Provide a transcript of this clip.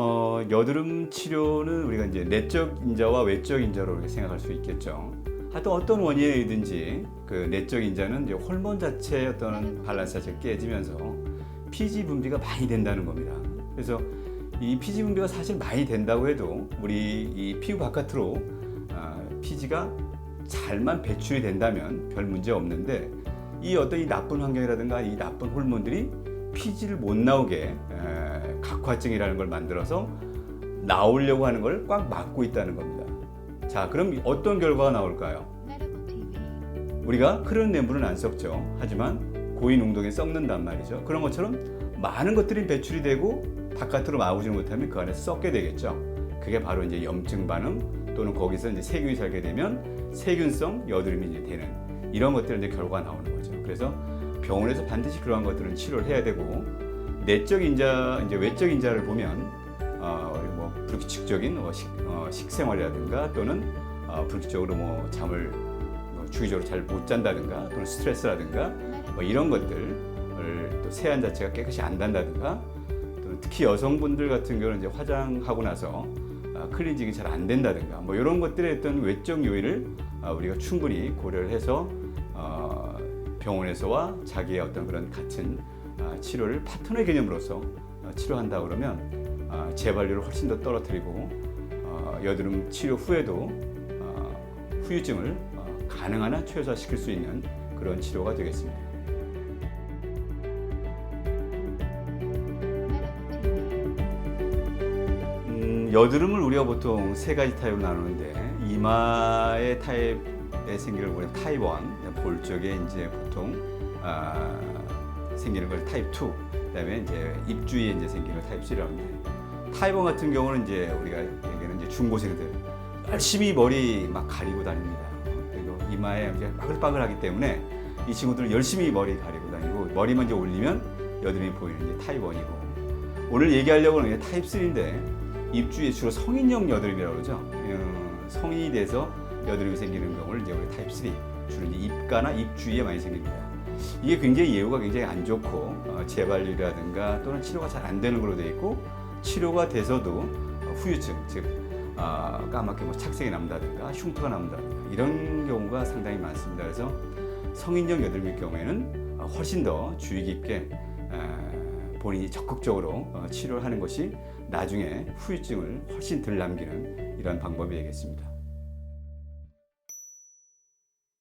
어, 여드름 치료는 우리가 이제 내적 인자와 외적 인자로 이렇게 생각할 수 있겠죠. 하여튼 어떤 원인이든지 그 내적 인자는 이제 호르몬 자체의 어떤 밸런스 자체가 깨지면서 피지 분비가 많이 된다는 겁니다. 그래서 이 피지 분비가 사실 많이 된다고 해도 우리 이 피부 바깥으로 아, 피지가 잘만 배출이 된다면 별 문제 없는데 이 어떤 이 나쁜 환경이라든가 이 나쁜 호르몬들이 피지를 못 나오게 에, 각화증이라는 걸 만들어서 나오려고 하는 걸 꽉 막고 있다는 겁니다. 자, 그럼 어떤 결과가 나올까요? 우리가 흐르는 내물은 안 썩죠. 하지만 고이 농도에 썩는단 말이죠. 그런 것처럼 많은 것들이 배출이 되고 바깥으로 나오지 못하면 그 안에서 썩게 되겠죠. 그게 바로 이제 염증 반응 또는 거기서 이제 세균이 살게 되면 세균성 여드름이 이제 되는 이런 것들은 이제 결과가 나오는 거죠. 그래서 병원에서 반드시 그러한 것들은 치료를 해야 되고 내적 인자 이제 외적 인자를 보면 어, 뭐 불규칙적인 뭐 식, 어, 식생활이라든가 또는 어, 불규칙적으로 뭐 잠을 뭐 주기적으로 잘 못 잔다든가 또는 스트레스라든가 뭐 이런 것들을 또 세안 자체가 깨끗이 안 단다든가 또 특히 여성분들 같은 경우는 이제 화장하고 나서 아, 클렌징이 잘 안 된다든가 뭐 이런 것들의 어떤 외적 요인을 아, 우리가 충분히 고려를 해서 어, 병원에서와 자기의 어떤 그런 같은 아, 치료를 파트너 개념으로서 어, 치료한다 그러면 아, 재발률을 훨씬 더 떨어뜨리고 어, 여드름 치료 후에도 어, 후유증을 어, 가능한 한 최소화시킬 수 있는 그런 치료가 되겠습니다. 음, 여드름을 우리가 보통 세 가지 타입으로 나누는데 이마의 타입에 생기는 타입 1, 볼 쪽에 이제 보통 아, 생기는 걸 타입 2, 그다음에 이제 입 주위에 이제 생기는 걸 타입 3라고 합니다. 타입 1 같은 경우는 이제 우리가 얘기하는 이제 중고생들 열심히 머리 막 가리고 다닙니다. 그리고 이마에 이제 바글바글하기 때문에 이 친구들은 열심히 머리 가리고 다니고 머리만 이제 올리면 여드름이 보이는 이제 타입 1이고 오늘 얘기하려고 하는 게 타입 3인데 입 주위에 주로 성인용 여드름이라고 그러죠. 어, 성인이 돼서 여드름이 생기는 경우를 이제 우리 타입 3 주로 이제 입가나 입 주위에 많이 생깁니다. 이게 굉장히 예후가 굉장히 안 좋고 어, 재발률이라든가 또는 치료가 잘 안 되는 걸로 되어 있고 치료가 돼서도 어, 후유증 즉 아, 까맣게 뭐 착색이 남다든가 흉터가 남다든가 이런 경우가 상당히 많습니다. 그래서 성인용 여드름일 경우에는 어, 훨씬 더 주의 깊게 에, 본인이 적극적으로 어, 치료를 하는 것이 나중에 후유증을 훨씬 덜 남기는 이런 방법이 되겠습니다.